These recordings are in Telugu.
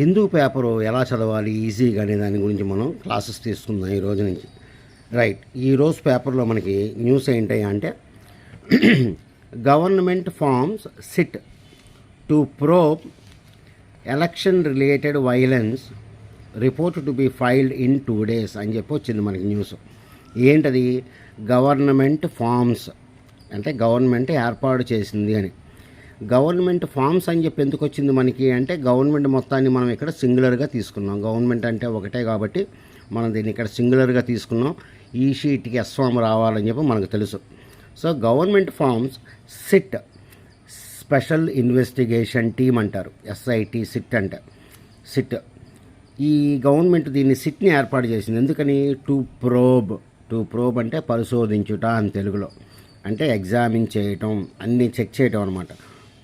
హిందూ పేపరు ఎలా చదవాలి ఈజీగా అనే దాని గురించి మనం క్లాసెస్ తీసుకుందాం ఈ రోజు నుంచి. రైట్. ఈ రోజు పేపర్లో మనకి న్యూస్ ఏంటి అంటే government forms SIT to probe election related violence report to be filed in two days అని చెప్పి వచ్చింది మనకి న్యూస్. ఏంటది? Government forms. అంటే గవర్నమెంట్ ఏర్పాటు చేసింది అని. గవర్నమెంట్ ఫార్మ్స్ అని చెప్పి ఎందుకు వచ్చింది మనకి అంటే గవర్నమెంట్ మొత్తాన్ని మనం ఇక్కడ సింగులర్గా తీసుకున్నాం. గవర్నమెంట్ అంటే ఒకటే కాబట్టి మనం దీన్ని ఇక్కడ సింగులర్గా తీసుకున్నాం. ఈ షీట్కి ఎస్వామ్ రావాలని చెప్పి మనకు తెలుసు. So government forms SIT special investigation team అంటారు. ఎస్ఐటి సిట్ అంటే సిట్. ఈ గవర్నమెంట్ దీన్ని సిట్ని ఏర్పాటు చేసింది. ఎందుకని? To probe. టు ప్రోబ్ అంటే పరిశోధించుట అని తెలుగులో. అంటే ఎగ్జామిన్ చేయటం అన్నీ చెక్ చేయటం అనమాట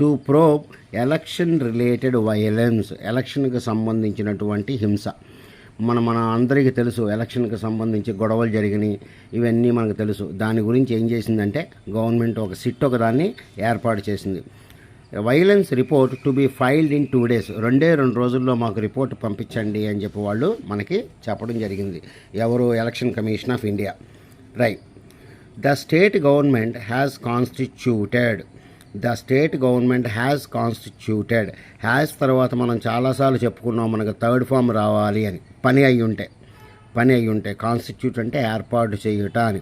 to probe election related violence ఎలక్షన్కి సంబంధించినటువంటి హింస. మన మన అందరికీ తెలుసు ఎలక్షన్కి సంబంధించి గొడవలు జరిగినాయి ఇవన్నీ మనకు తెలుసు. దాని గురించి ఏం చేసిందంటే గవర్నమెంట్ ఒక సిట్ ఒక దాన్ని ఏర్పాటు చేసింది. Violence report to be filed in two days రెండే రెండు రోజుల్లో మాకు రిపోర్ట్ పంపించండి అని చెప్పి వాళ్ళు మనకి చెప్పడం జరిగింది. ఎవరు? Election commission of India right the state government has constituted the state government has constituted. Has తర్వాత మనం చాలాసార్లు చెప్పుకున్నాం మనకు థర్డ్ ఫామ్ రావాలి అని. పని అయి ఉంటే. పని అయి ఉంటే. కాన్స్టిట్యూట్ అంటే ఏర్పాటు చేయుట అని.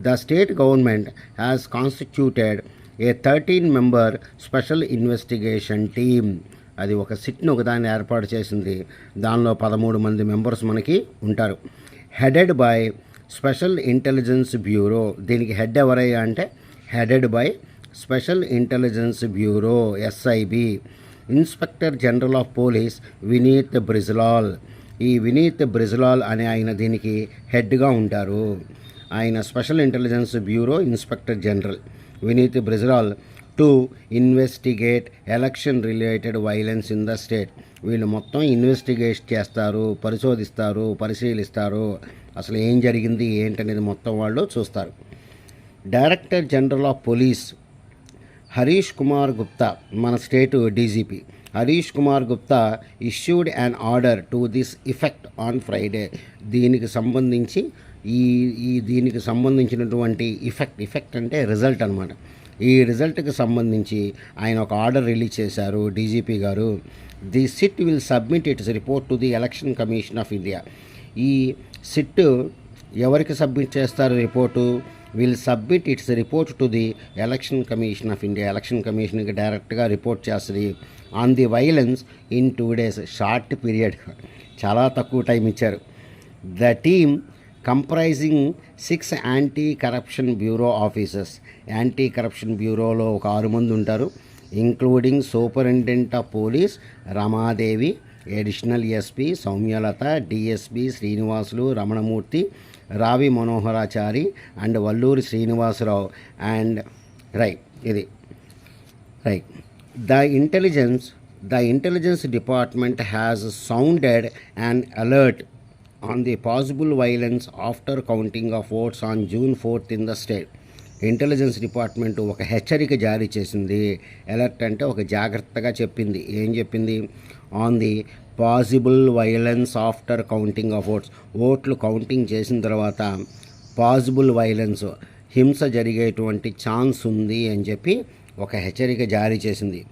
The state government has constituted a thirteen member special investigation team. అది ఒక సిట్ను ఒకదాన్ని ఏర్పాటు చేసింది. దానిలో పదమూడు మంది మెంబర్స్ మనకి ఉంటారు. Headed by special intelligence bureau. దీనికి హెడ్ ఎవరయ్యా అంటే headed by special intelligence bureau SIB inspector general of police Vineet Brijlal. ఈ వినీత్ బ్రిజ్లాల్ అనే ఆయన దీనికి హెడ్గా ఉంటారు. ఆయన special intelligence bureau inspector general Vineet Brijlal to investigate election related violence in the state. వీళ్ళు మొత్తం ఇన్వెస్టిగేట్ చేస్తారు పరిశోధిస్తారు పరిశీలిస్తారు. అసలు ఏం జరిగింది ఏంటనేది మొత్తం వాళ్ళు చూస్తారు. Director general of police Harish Kumar Gupta మన state DGP. Harish Kumar Gupta issued an order to this effect on Friday దీనికి సంబంధించి ఈ ఈ దీనికి సంబంధించినటువంటి ఇఫెక్ట్ ఇఫెక్ట్ అంటే రిజల్ట్ అనమాట ఈ రిజల్ట్కి సంబంధించి ఆయన ఒక ఆర్డర్ రిలీజ్ చేశారు డీజీపీ గారు. The SIT will submit its report to the election commission of India ఈ సిట్ ఎవరికి సబ్మిట్ చేస్తారు report? Will submit its report to the election commission of India election కమిషన్కి డైరెక్ట్గా రిపోర్ట్ చేస్తుంది. On the violence in two days short period చాలా తక్కువ టైం ఇచ్చారు. The team comprising six anti corruption bureau officers anti corruption బ్యూరోలో ఒక ఆరు మంది ఉంటారు. Including superintendent of police Ramadevi additional SP Soumyalatha DSP Srinivasulu Ramanamurthy Ravi Manoharachari and Valluri Srinivasarao and right ఇది. Right the intelligence the intelligence department has sounded and alert on the possible violence after counting of votes on June fourth in the state. Intelligence department ఒక హెచ్చరిక జారీ చేసింది. అలర్ట్ అంటే ఒక జాగ్రత్తగా చెప్పింది. ఏం చెప్పింది? On the possible violence after counting of votes ఓట్లు కౌంటింగ్ చేసిన తర్వాత పాసిబుల్ వైలెన్స్ హింస జరిగేటువంటి ఛాన్స్ ఉంది అని చెప్పి ఒక హెచ్చరిక జారీ చేసింది.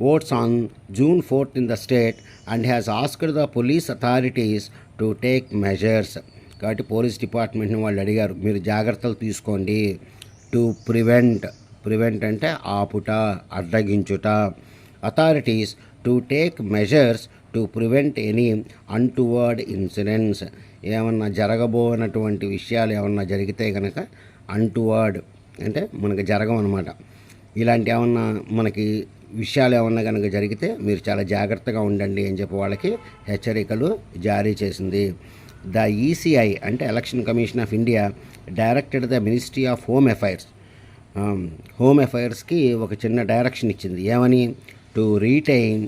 Votes on June fourth in the state and has asked the police authorities to take measures కాబట్టి పోలీస్ డిపార్ట్మెంట్ని వాళ్ళు అడిగారు మీరు జాగ్రత్తలు తీసుకోండి టు ప్రివెంట్ ప్రివెంట్ అంటే ఆపుట అడ్డగించుట. Authorities to take measures to prevent any untoward incidents ఏమన్నా జరగబోనటువంటి విషయాలు ఏమన్నా జరిగితే కనుక అన్టువర్డ్ అంటే మనకి జరగమన్నమాట ఇలాంటి ఏమన్నా మనకి విషయాలు ఏమన్నా కనుక జరిగితే మీరు చాలా జాగ్రత్తగా ఉండండి అని చెప్పి వాళ్ళకి హెచ్చరికలు జారీ చేసింది. ద ఈసీఐ అంటే election commission of India directed the ministry of home affairs home అఫైర్స్కి ఒక చిన్న డైరెక్షన్ ఇచ్చింది. ఏమని? టు రీటైన్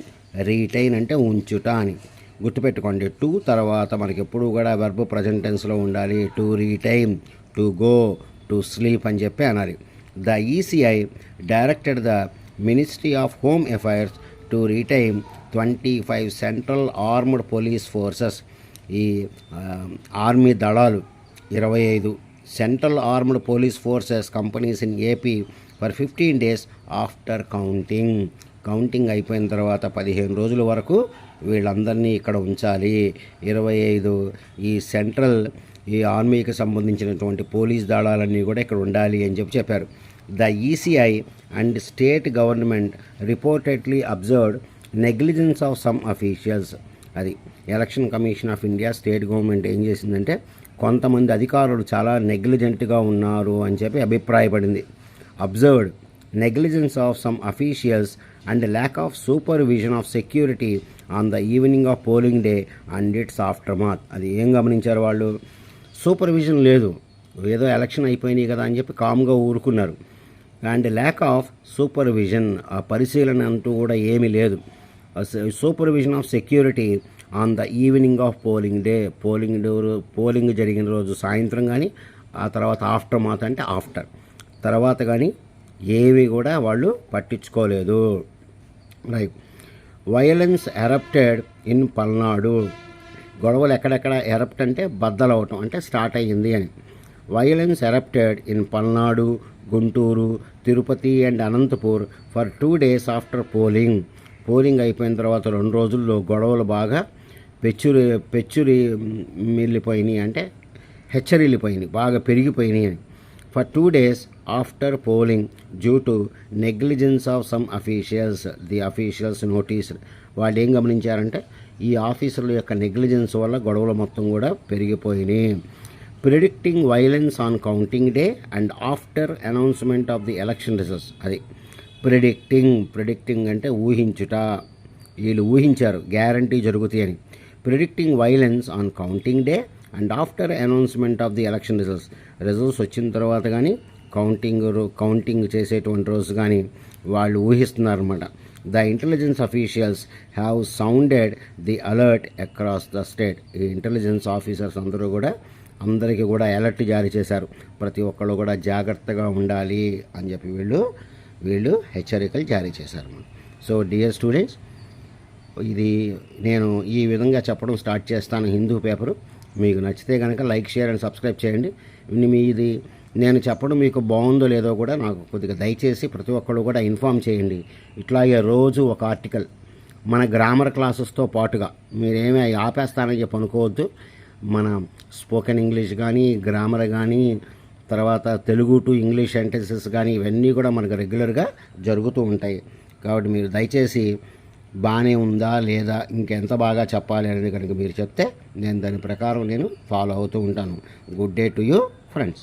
రీటైన్ అంటే ఉంచుట అని. గుర్తుపెట్టుకోండి టు తర్వాత మనకి ఎప్పుడు కూడా వెర్బ్ ప్రజెంట్ టెన్స్లో ఉండాలి. To retain to go to sleep అని చెప్పి అనాలి. The ECI directed the ministry of home affairs to retain twenty five central armed police forces. ఈ ఆర్మీ దళాలు ఇరవై ఐదు central armed police forces companies in AP for fifteen days after counting. Counting అయిపోయిన తర్వాత పదిహేను రోజుల వరకు వీళ్ళందరినీ ఇక్కడ ఉంచాలి. ఇరవై ఐదు ఈ సెంట్రల్ ఈ ఆర్మీకి సంబంధించినటువంటి పోలీస్ దళాలన్నీ కూడా ఇక్కడ ఉండాలి అని చెప్పి చెప్పారు. The ECI and state government reportedly observed negligence of some officials. అది election commission of India state government ఏం చేసిందంటే కొంతమంది అధికారులు చాలా నెగ్లిజెంట్గా ఉన్నారు అని చెప్పి అభిప్రాయపడింది. Observed negligence of some officials and lack of supervision of security on the evening of polling day and its aftermath. అది ఏం గమనించారు వాళ్ళు? సూపర్విజన్ లేదు. ఏదో ఎలక్షన్ అయిపోయినాయి కదా అని చెప్పి కామ్గా ఊరుకున్నారు. అండ్ ల్యాక్ ఆఫ్ సూపర్విజన్ ఆ పరిశీలన అంటూ కూడా ఏమీ లేదు. Supervision of security on the evening of polling day polling day polling జరిగిన రోజు సాయంత్రం కానీ ఆ తర్వాత ఆఫ్టర్ మాత్ అంటే ఆఫ్టర్ తర్వాత కానీ ఏవి కూడా వాళ్ళు పట్టించుకోలేదు. Right violence erupted in Palnadu గొడవలు ఎక్కడెక్కడ ఎరప్ట్ అంటే బద్దలవటం అంటే స్టార్ట్ అయ్యింది అని. Violence erupted in Palnadu Guntur Tirupati and Anantapur for two days after polling polling అయిపోయిన తర్వాత రెండు రోజుల్లో గొడవలు బాగా పెచ్చురి పెచ్చురి మిల్లిపోయినాయి అంటే హెచ్చరిల్లిపోయినాయి బాగా పెరిగిపోయినాయి అని. For two days after polling due to negligence of some officials the officials notice వాళ్ళు ఏం గమనించారంటే ఈ ఆఫీసర్ల యొక్క నెగ్లిజెన్స్ వల్ల గొడవలు మొత్తం కూడా పెరిగిపోయినాయి. Predicting violence on counting day and after announcement of the election results అది ప్రిడిక్టింగ్ ప్రిడిక్టింగ్ అంటే ఊహించుట. వీళ్ళు ఊహించారు గ్యారంటీ జరుగుతాయని. Predicting violence on counting day and after announcement of the election results. Results వచ్చిన తర్వాత కానీ కౌంటింగ్ కౌంటింగ్ చేసేటువంటి రోజు కానీ వాళ్ళు ఊహిస్తున్నారన్నమాట. The intelligence officials have sounded the alert across the state. ఈ ఇంటెలిజెన్స్ ఆఫీసర్స్ అందరూ కూడా అందరికీ కూడా అలర్ట్ జారీ చేశారు. ప్రతి ఒక్కళ్ళు కూడా జాగ్రత్తగా ఉండాలి అని చెప్పి వీళ్ళు వీళ్ళు హెచ్చరికలు జారీ చేశారు. సో డియర్ స్టూడెంట్స్ ఇది నేను ఈ విధంగా చెప్పడం స్టార్ట్ చేస్తాను హిందూ పేపరు. మీకు నచ్చితే కనుక లైక్ షేర్ అండ్ సబ్స్క్రైబ్ చేయండి. మీది నేను చెప్పడం మీకు బాగుందో లేదో కూడా నాకు కొద్దిగా దయచేసి ప్రతి ఒక్కరు కూడా ఇన్ఫామ్ చేయండి. ఇట్లాగే రోజు ఒక ఆర్టికల్ మన గ్రామర్ క్లాసెస్తో పాటుగా మీరేమీ ఆపేస్తానని చెప్పి అనుకోవద్దు. మన స్పోకెన్ ఇంగ్లీష్ కానీ గ్రామర్ కానీ తర్వాత తెలుగు టు ఇంగ్లీష్ సెంటెన్సెస్ కానీ ఇవన్నీ కూడా మనకు రెగ్యులర్గా జరుగుతూ ఉంటాయి. కాబట్టి మీరు దయచేసి బాగానే ఉందా లేదా ఇంకెంత బాగా చెప్పాలి అనేది కనుక మీరు చెప్తే నేను దాని ప్రకారం నేను ఫాలో అవుతూ ఉంటాను. Good day to you friends